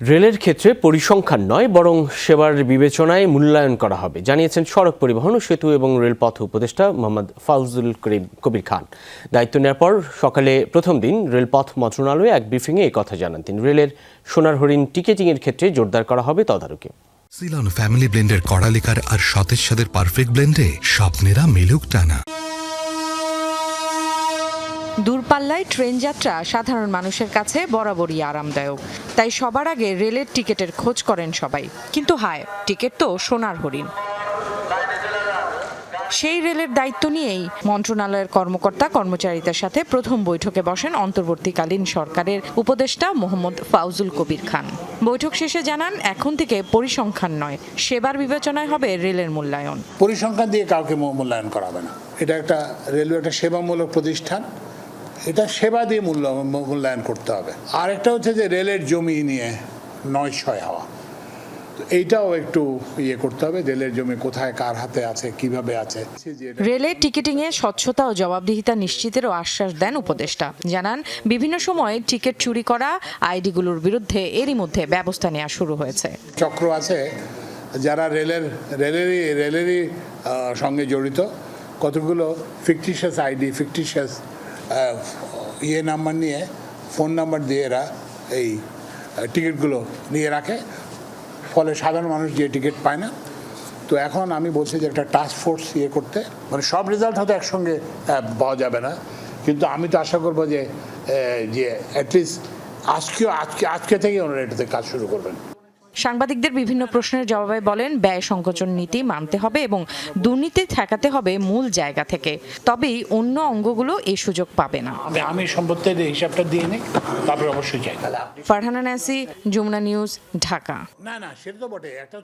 রেলের ক্ষেত্রে পরিসংখ্যান নয়, বরং সেবার বিবেচনায় মূল্যায়ন করা হবে, জানিয়েছেন সড়ক পরিবহন, সেতু এবং রেলপথ উপদেষ্টা মোহাম্মদ ফাউজুল করিম কবির খান। দায়িত্ব নেওয়ার পর সকালে প্রথম দিন রেলপথ মন্ত্রণালয়ে এক ব্রিফিংয়ে কথা জানান তিনি। রেলের সোনার হরিণ টিকেটিংয়ের ক্ষেত্রে জোরদার করা হবে তদারকি। সিলন ফ্যামিলি ব্লেন্ডের কড়ালিকার আর সতেজ সাদের পারফেক্ট ব্লেন্ডে স্বপ্নেরা মেলুক টানা। দূরপাল্লায় ট্রেন যাত্রা সাধারণ মানুষের কাছে বরাবরই আরামদায়ক। তাই সবার আগে রেলের টিকিটের খোঁজ করেন সবাই। কিন্তু হায়, টিকিট তো সোনার হরিণ। সেই রেলের দায়িত্ব নিয়েই মন্ত্রণালয়ের কর্মকর্তা কর্মচারীদের সাথে প্রথম বৈঠকে বসেন অন্তর্বর্তীকালীন সরকারের উপদেষ্টা মোহাম্মদ ফাউজুল কবির খান। বৈঠক শেষে জানান, এখন থেকে পরিসংখ্যান নয়, সেবার বিবেচনায় হবে রেলের মূল্যায়ন। পরিসংখ্যান দিয়ে কাউকে মূল্যায়ন করা হবে না। এটা একটা রেলওয়ে একটা সেবামূলক প্রতিষ্ঠান। এটা সেবা দিয়ে মূল্য মূল্যায়ন করতে হবে। আর একটা হচ্ছে যে রেলের জমি নিয়ে নয় ছয় হওয়া এইটাও একটু ইয়ে করতে হবে রেলের জমি কোথায় কার হাতে আছে কীভাবে আছে। রেলের টিকিটিংয়ে স্বচ্ছতা ও জবাবদিহিতা নিশ্চিতেরও আশ্বাস দেন উপদেষ্টা। জানান বিভিন্ন সময় টিকিট চুরি করা আইডিগুলোর বিরুদ্ধে এরই মধ্যে ব্যবস্থা নেওয়া শুরু হয়েছে। চক্র আছে যারা রেলের রেলেরই রেলেরই সঙ্গে জড়িত। কতগুলো ফিকটিশিয়াস আইডি ফিকটিশিয়াস ইয়ে নাম্বার নিয়ে, ফোন নাম্বার দিয়ে এরা এই টিকিটগুলো নিয়ে রাখে। ফলে সাধারণ মানুষ যে টিকিট পায় না। তো এখন আমি বলছি যে একটা টাস্ক ফোর্স ইয়ে করতে মানে সব রেজাল্ট হয়তো একসঙ্গে পাওয়া যাবে না। কিন্তু আমি তো আশা করব যে যে অ্যাটলিস্ট আজকেও, আজকে আজকে থেকেই ওনারা এটাতে কাজ শুরু করবেন। সাংবাদিকদের বিভিন্ন প্রশ্নের জবাবে বলেন ব্যয় সংকোচন নীতি মানতে হবে এবং দুর্নীতি ঠেকাতে হবে মূল জায়গা থেকে। তবেই অন্য অঙ্গগুলো এই সুযোগ পাবে না। আমি সম্পত্তির হিসাবটা দিয়ে নিই তারপরে অবশ্যই চাই। ফারহানা নাসি যমুনা নিউজ ঢাকা। না না সেটা তো বটে একটা